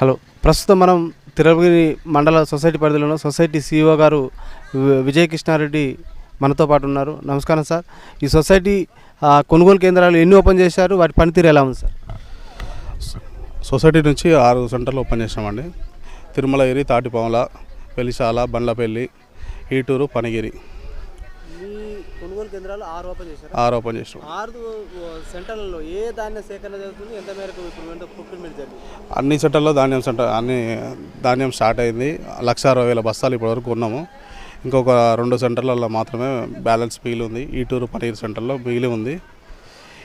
Hello. ప్రస్తుతం మనం తిరుపతి మండల సొసైటీ పరిధిలో ఉన్న సొసైటీ సిఇఓ గారు విజయ్ కృష్ణారెడ్డి మనతో పాటు ఉన్నారు. నమస్కారం సార్. ఈ సొసైటీ కొనుగోలు కేంద్రాలు ఎన్ని ఓపెన్ చేశారు? వాటి పనితీరు ఎలా ఉంది సార్? సొసైటీ నుంచి ఆరు సెంటర్లు ఓపెన్ చేసినామండి తిరుమలగిరి తాటిపాముల పెలిశాల బండ్లపల్లి ఈటూరు పనిగిరి. కొనుగోలు కేంద్రాలు ఆరు ఓపెన్ చేశారు? ఆరు ఓపెన్ చేసినాం ఆరు సెంటర్లలో ఏ ధాన్య సేకరణ జరుగుతుంది? ఎంత మేరకు ఇప్పుడు ప్రొక్యూర్మెంట్ జరిగింది? అన్ని సెంటర్లో ధాన్యం సెంటర్ అన్ని ధాన్యం స్టార్ట్ అయింది. లక్ష అరవై వేల బస్తాలు ఇప్పటివరకు ఉన్నాము ఇంకొక రెండు సెంటర్లలో మాత్రమే బ్యాలెన్స్ మిగిలి ఉంది. ఈటూరు పనీర్ సెంటర్లో మిగిలి ఉంది.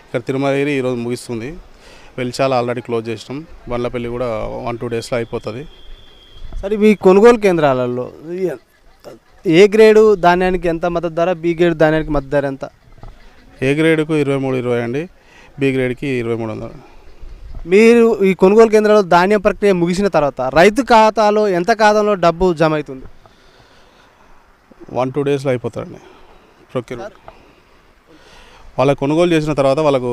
ఇక్కడ తిరుమలగిరి ఈరోజు ముగిస్తుంది. వెలిచాల ఆల్రెడీ క్లోజ్ చేసినాం. బండ్లపల్లి కూడా వన్ టూ డేస్లో అయిపోతుంది. సరే మీ కొనుగోలు కేంద్రాలలో ఏ- గ్రేడు ధాన్యానికి ఎంత మద్దతు ధర బి గ్రేడ్ ధాన్యానికి మద్దతు ధర ఎంత? ఏ గ్రేడ్కు ఇరవై మూడు ఇరవై అండి బి గ్రేడ్కి ఇరవై మూడు వందలు. మీరు ఈ కొనుగోలు కేంద్రాల్లో ధాన్యం ప్రక్రియ ముగిసిన తర్వాత రైతు ఖాతాలో ఎంత ఖాతాలో డబ్బు జమ అవుతుంది? వన్ టూ డేస్లో అయిపోతారండి ప్రొక్యూర్మెంట్ వాళ్ళకి కొనుగోలు చేసిన తర్వాత వాళ్ళకు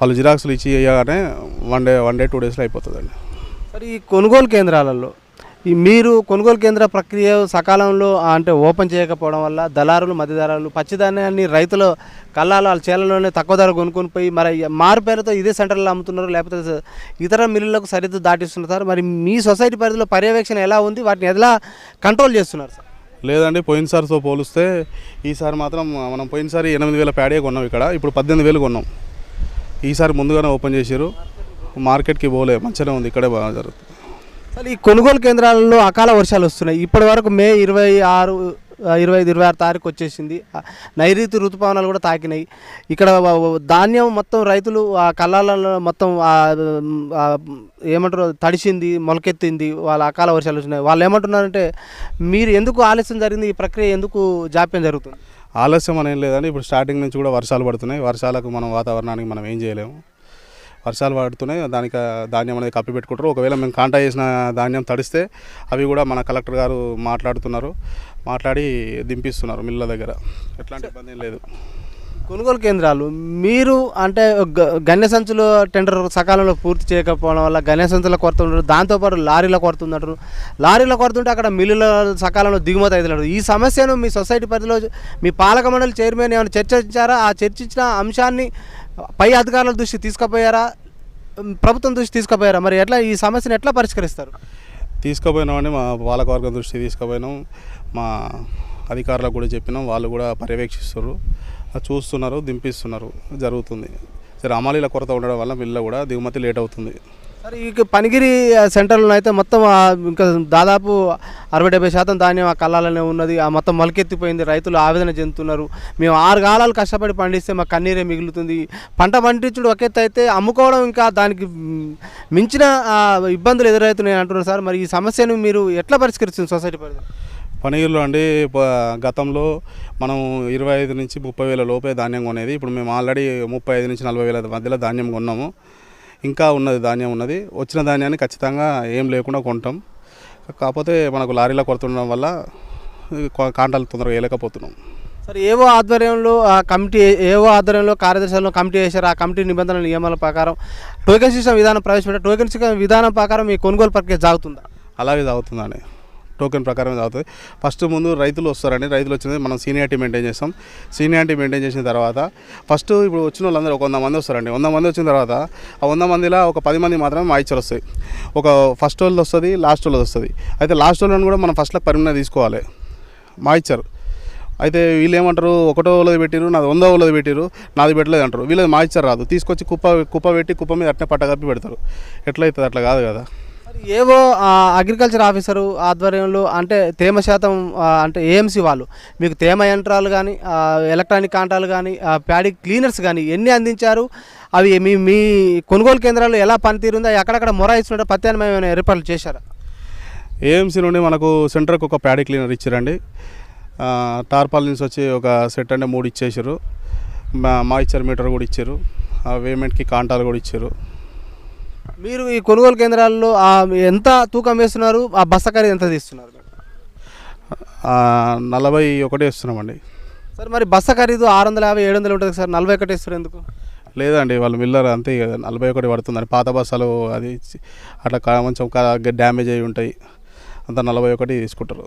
వాళ్ళు జిరాక్స్లు ఇచ్చి ఇవ్వగానే one day one day two డేస్లో అయిపోతుందండి. సరే ఈ కొనుగోలు కేంద్రాలలో మీరు కొనుగోలు కేంద్ర ప్రక్రియ సకాలంలో అంటే ఓపెన్ చేయకపోవడం వల్ల దళారులు మధ్యదారులు పచ్చిధాన్యాన్ని రైతులు కళ్ళాలు వాళ్ళ చేలలోనే తక్కువ ధర కొనుక్కొని పోయి మరి మారు పేరుతో ఇదే సెంటర్లో అమ్ముతున్నారు లేకపోతే ఇతర మిల్లులకు సరిహద్దు దాటిస్తున్నారు. మరి మీ సొసైటీ పరిధిలో పర్యవేక్షణ ఎలా ఉంది? వాటిని ఎలా కంట్రోల్ చేస్తున్నారు సార్? లేదండి పోయినసారితో పోలిస్తే ఈసారి మాత్రం మనం పోయినసారి ఎనిమిది వేల ప్యాడే కొన్నాం ఇక్కడ ఇప్పుడు పద్దెనిమిది వేలు కొన్నాం. ఈసారి ముందుగానే ఓపెన్ చేశారు మార్కెట్కి పోలే మంచిగానే ఉంది ఇక్కడే బాగా జరుగుతుంది. అసలు ఈ కొనుగోలు కేంద్రాలలో అకాల వర్షాలు వస్తున్నాయి. ఇప్పటి వరకు మే ఇరవై ఆరు ఇరవై ఐదు ఇరవై ఆరు తారీఖు వచ్చేసింది. నైరుతి ఋతుపవనాలు కూడా తాకినాయి. ఇక్కడ ధాన్యం మొత్తం రైతులు ఆ కళ్ళాలలో మొత్తం ఏమంటారు తడిసింది మొలకెత్తింది. వాళ్ళ అకాల వర్షాలు వచ్చినాయి. వాళ్ళు ఏమంటున్నారంటే మీరు ఎందుకు ఆలస్యం జరిగింది? ఈ ప్రక్రియ ఎందుకు జాప్యం జరుగుతుంది? ఆలస్యం అనేది లేదండి. ఇప్పుడు స్టార్టింగ్ నుంచి కూడా వర్షాలు పడుతున్నాయి. వర్షాలకు మనం వాతావరణానికి మనం ఏం చేయలేము. వర్షాలు పడుతున్నాయి దానికి ధాన్యం అనేది కప్పి పెట్టుకుంటారు. ఒకవేళ మేము కాంటా చేసిన ధాన్యం తడిస్తే అవి కూడా మన కలెక్టర్ గారు మాట్లాడుతున్నారు. మాట్లాడి దింపిస్తున్నారు మిల్ల దగ్గర. ఎట్లాంటి ఇబ్బంది ఏం లేదు. కొనుగోలు కేంద్రాలు మీరు అంటే గ- గన్య సంచులు టెండర్ సకాలంలో పూర్తి చేయకపోవడం వల్ల గన్య సంచుల కొరత ఉండదు దాంతోపాటు లారీల కొరత ఉందంటారు. లారీల కొరత ఉంటే అక్కడ మిల్లుల సకాలంలో దిగుమతి అవుతున్నారు ఈ సమస్యను మీ సొసైటీ పరిధిలో మీ పాలక మండలి చైర్మన్ ఏమైనా చర్చించారా? ఆ చర్చించిన అంశాన్ని పై అధికారుల దృష్టి తీసుకుపోయారా? ప్రభుత్వం దృష్టి తీసుకుపోయారా? మరి ఎట్లా ఈ సమస్యను ఎట్లా పరిష్కరిస్తారు? తీసుకుపోయినామని మా పాలకవర్గం దృష్టి తీసుకుపోయినాం. మా అధికారులకు కూడా చెప్పినాం వాళ్ళు కూడా పర్యవేక్షిస్తారు చూస్తున్నారు దింపిస్తున్నారు జరుగుతుంది. సరే అమలీల కొరత ఉండడం వల్ల మిల్ల కూడా దిగుమతి లేట్ అవుతుంది. సరే ఈ పనిగిరి సెంటర్లో అయితే మొత్తం ఇంకా దాదాపు అరవై డెబ్బై శాతం ధాన్యం ఆ కళ్ళాలనే ఉన్నది. ఆ మొత్తం మొలకెత్తిపోయింది. రైతులు ఆవేదన చెందుతున్నారు. మేము ఆరు కాలాలు కష్టపడి పండిస్తే మాకు కన్నీరే మిగులుతుంది. పంట పండించుడు ఒక అయితే అమ్ముకోవడం ఇంకా దానికి మించిన ఇబ్బందులు ఎదురవుతున్నాయి అంటున్నారు సార్. మరి ఈ సమస్యను మీరు ఎట్లా పరిష్కరిస్తుంది సొసైటీ పరిధి పనిగిరిలో అండి గతంలో మనం ఇరవై ఐదు నుంచి ముప్పై వేల లోపే ధాన్యం కొనేది. ఇప్పుడు మేము ఆల్రెడీ ముప్పై ఐదు నుంచి నలభై వేల మధ్యలో ధాన్యం కొన్నాము. ఇంకా ఉన్నది ధాన్యం ఉన్నది. వచ్చిన ధాన్యాన్ని ఖచ్చితంగా ఏం లేకుండా కొంటాం. కాకపోతే మనకు లారీల కొరత ఉండడం వల్ల కాంటాలు తొందరగా వేయలేకపోతున్నాం సరే ఏవో ఆధ్వర్యంలో ఆ కమిటీ ఏవో ఆధ్వర్యంలో కార్యదర్శులను కమిటీ చేశారు ఆ కమిటీ నిబంధనల నియమాల ప్రకారం టోకెన్ సిస్టమ్ విధానం ప్రవేశపెట్టారు టోకెన్ సిస్టమ్ విధానం ప్రకారం మీ కొనుగోలు ప్రక్రియ సాగుతుందా అలాగే సాగుతుందండి టోకెన్ ప్రకారం సాగుతుంది ఫస్ట్ ముందు రైతులు వస్తారండి. రైతులు వచ్చినది మనం సీనియారిటీ మెయింటైన్ చేస్తాం. సీనియారిటీ మెయింటైన్ చేసిన తర్వాత ఫస్ట్ ఇప్పుడు వచ్చిన వాళ్ళందరూ ఒక వంద మంది వస్తారండి. వంద మంది వచ్చిన తర్వాత ఆ వంద మందిలో ఒక పది మంది మాత్రమే మాయిచర్ వస్తాయి. ఒక ఫస్ట్ వాళ్ళది వస్తుంది లాస్ట్ వాళ్ళది వస్తుంది. అయితే లాస్ట్ వాళ్ళని కూడా మనం ఫస్ట్లో పరిమిణ తీసుకోవాలి. మాయిచర్ అయితే వీళ్ళు ఏమంటారు? ఒకటో వాళ్ళది పెట్టిరు నాది వందో వాళ్ళది పెట్టిరు నాది పెట్టలేదు అంటారు. వీళ్ళది మాయిచర్ రాదు. తీసుకొచ్చి కుప్ప కుప్ప పెట్టి కుప్ప మీద అట్నే పట్టగప్పి పెడతారు. ఎట్లయితుంది? అట్లా కాదు కదా. ఏవో అగ్రికల్చర్ ఆఫీసరు ఆధ్వర్యంలో అంటే తేమ శాతం అంటే ఏఎంసీ వాళ్ళు మీకు తేమ యంత్రాలు కానీ ఎలక్ట్రానిక్ కాంటాలు కానీ ఆ, ప్యాడీ క్లీనర్స్ కానీ ఎన్ని అందించారు? అవి మీ మీ కొనుగోలు కేంద్రాలు ఎలా పనితీరుందో? అవి అక్కడక్కడ మొరాయిస్తుంటే ప్రత్యామ్నాయమైన ఏర్పాట్లు చేశారు? ఏఎంసీ నుండి మనకు సెంటర్కి ఒక ప్యాడీ క్లీనర్ ఇచ్చారండి. టార్పాలిన్స్ టార్పాల్ నుంచి వచ్చి ఒక సెట్ అంటే మూడు ఇచ్చేసారు మా- మాయిశ్చర్ మీటర్ కూడా ఇచ్చారు ఆ వేమెంట్కి కాంటాలు కూడా ఇచ్చారు మీరు ఈ కొనుగోలు కేంద్రాల్లో ఎంత తూకం వేస్తున్నారు? ఆ బస్త ఖరీదు ఎంత తీస్తున్నారు? నలభై ఒకటి ఇస్తున్నామండి సార్ మరి బస్త ఖరీదు ఆరు వందల యాభై ఏడు వందలు ఉంటుంది సార్ నలభై ఒకటి ఇస్తారు ఎందుకు? లేదండి వాళ్ళు మిల్లర్ అంతే నలభై ఒకటి పడుతుందండి పాత బస్సాలు అది అట్లా కొంచెం డ్యామేజ్ అయి ఉంటాయి. అంత నలభై ఒకటి తీసుకుంటారు.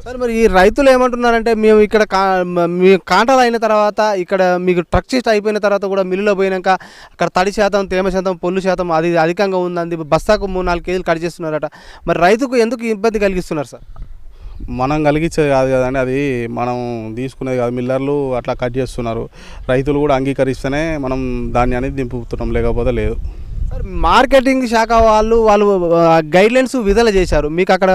సార్ మరి ఈ రైతులు ఏమంటున్నారంటే మేము ఇక్కడ కా మ- కాంటాలు అయిన తర్వాత ఇక్కడ మీకు ట్రక్ షిఫ్ట్ అయిపోయిన తర్వాత కూడా మిల్లులో పోయినాక అక్కడ తడి శాతం తేమ శాతం పొల్లు శాతం అది అధికంగా ఉందంది. బస్తాకు మూడు నాలుగు కేజీలు కట్ చేస్తున్నారట. మరి రైతుకు ఎందుకు ఇబ్బంది కలిగిస్తున్నారు సార్? మనం కలిగించేది కాదు కదండి అది మనం తీసుకునేది కాదు. మిల్లర్లు అట్లా కట్ చేస్తున్నారు. రైతులు కూడా అంగీకరిస్తేనే మనం ధాన్యాన్ని దింపుతున్నాం లేకపోతే లేదు. మార్కెటింగ్ శాఖ వాళ్ళు వాళ్ళు గైడ్లైన్స్ విడుదల చేశారు. మీకు అక్కడ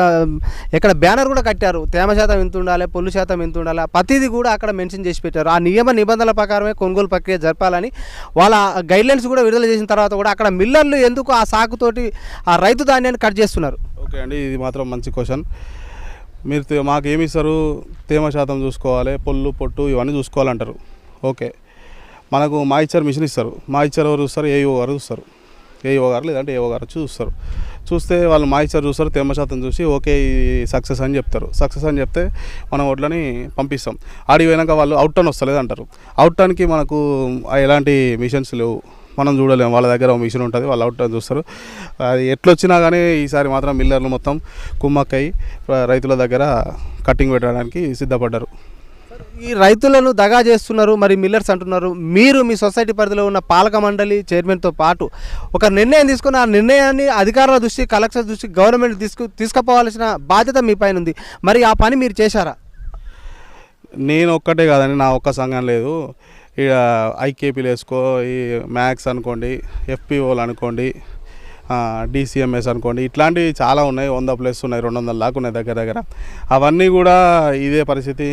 ఇక్కడ బ్యానర్ కూడా కట్టారు. తేమ శాతం ఎంత ఉండాలి పొల్లు శాతం ఎంత ఉండాలి ప్రతిదీ కూడా అక్కడ మెన్షన్ చేసి పెట్టారు. ఆ నియమ నిబంధనల ప్రకారమే కొనుగోలు ప్రక్రియ జరపాలని వాళ్ళ గైడ్లైన్స్ కూడా విడుదల చేసిన తర్వాత కూడా అక్కడ మిల్లర్లు ఎందుకు ఆ సాకుతోటి ఆ రైతు ధాన్యాన్ని కట్ చేస్తున్నారు? ఓకే అండి ఇది మాత్రం మంచి క్వశ్చన్. మీరు మాకు ఏమి ఇస్తారు? తేమ శాతం చూసుకోవాలి పొల్లు పొట్టు ఇవన్నీ చూసుకోవాలంటారు. ఓకే. మనకు మా ఇచ్చారు మిషన్ ఇస్తారు. మా ఇచ్చారు ఎవరు చూస్తారు ఏఓ వారు చూస్తారు ఏఓ గారు లేదంటే ఏఓ గారు చూస్తారు. చూస్తే వాళ్ళు మాయిశ్చర్ చూస్తారు తేమ శాతం చూసి ఓకే సక్సెస్ అని చెప్తారు. సక్సెస్ అని చెప్తే మనం వడ్లని పంపిస్తాం. ఆడి పోయినాక వాళ్ళు అవుట్ టర్న్ వస్తలేదు అంటారు. అవుట్ టర్న్కి మనకు ఎలాంటి మిషన్స్ లేవు. మనం చూడలేము వాళ్ళ దగ్గర ఒక మిషన్ ఉంటుంది వాళ్ళు అవుట్ టర్న్ చూస్తారు. అది ఎట్లొచ్చినా కానీ ఈసారి మాత్రం మిల్లర్లు మొత్తం కుమ్మక్కై రైతుల దగ్గర కట్టింగ్ పెట్టడానికి సిద్ధపడ్డారు. ఈ రైతులను దగా చేస్తున్నారు మరి మిల్లర్స్ అంటున్నారు. మీరు మీ సొసైటీ పరిధిలో ఉన్న పాలక మండలి చైర్మన్తో పాటు ఒక నిర్ణయం తీసుకుని ఆ నిర్ణయాన్ని అధికారుల దృష్టి కలెక్టర్ దృష్టి గవర్నమెంట్ తీసుకు తీసుకుపోవాల్సిన బాధ్యత మీ పైన ఉంది. మరి ఆ పని మీరు చేశారా? నేను ఒక్కటే కాదండి నా ఒక్క సంఘం లేదు. ఇక ఐకేపీలు వేసుకో ఈ మ్యాక్స్ అనుకోండి ఎఫ్పిఓలు అనుకోండి డిసిఎంఎస్ అనుకోండి ఇట్లాంటివి చాలా ఉన్నాయి. వంద ప్లస్ ఉన్నాయి రెండు వందల దాకా ఉన్నాయి దగ్గర దగ్గర. అవన్నీ కూడా ఇదే పరిస్థితి.